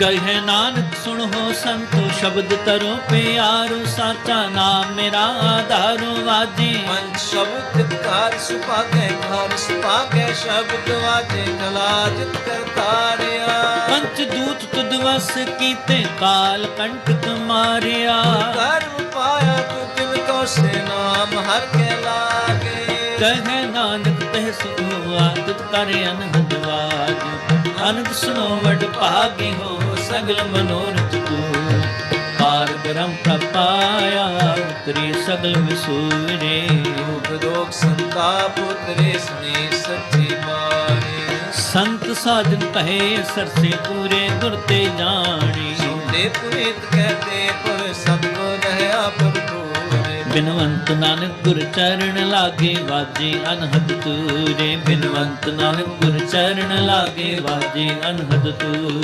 ਕਹੇ ਨਾਨਕ ਸੁਣੋ ਸੰਤੋ ਸ਼ਬਦ ਤਰੋ ਪਿਆਰੋ ਸਾਚਾ ਨਾਮ ਮੇਰਾ ਆਧਾਰੋ ਵਾਜੀ। ਪੰਜ ਸ਼ਬਦ ਕਾਰ ਸੁਪਾਗੇ ਘਰ ਸੁਪਾਗੇ ਸ਼ਬਦ ਵਾਜੇ ਕਲਾ ਜਿਤ ਕਰਤਾਰਿਆ ਪੰਚ ਦੂਤ ਤੁਧ ਵਸ ਕੀਤੇ ਕਾਲ ਕੰਟਕ ਮਾਰਿਆ। ਕਰਮ ਪਾਇਆ ਤੂੰ ਦਿਲ ਕੋ ਸੇ ਨਾਮ ਹਰ ਕੇ ਲਾਗੇ। ਕਹੇ ਨਾਨਕ ਤਹ ਸੁਖ ਹੋਆ ਤੁਧ ਕਰ ਅਨਹਦ ਵਾਜ। ਅਨੰਦ ਸੁਨੋ ਵਡ ਭਾਗੀ ਸਗਲ ਮਨੋਰਥ ਪੂਰ ਪਾਰ ਬ੍ਰਹਮ ਪ੍ਰਪਾਇਆ ਉਤਰੀ ਸਗਲ ਵਿਸੂਰੇ ਰੋਗ ਰੋਗ ਸੰਤਾਪ ਉਤਰੇ ਸਨੇ ਸੱਚੇ ਮਾਰੇ ਸੰਤ ਸਾਜਨ ਕਹੇ ਸਰਸੇ ਪੂਰੇ ਗੁਰ ਤੇ ਜਾਣੀ। ਸੁਣਦੇ ਪੁਨੀਤ ਕਹਤੇ ਪਰ ਸਭ ਕੋ ਰਹਿਆ ਭਰਪੂਰੇ। ਬਿਨਵੰਤ ਨਾਨਕ ਗੁਰ ਚਰਨ ਲਾਗੇ ਵਾਜੇ ਅਨਹਦ ਤੂਰੇ ਬਿਨਵੰਤ ਨਾਨਕ ਗੁਰ ਚਰਨ ਲਾਗੇ ਵਾਜੇ ਅਨਹਦ ਤੂਰੇ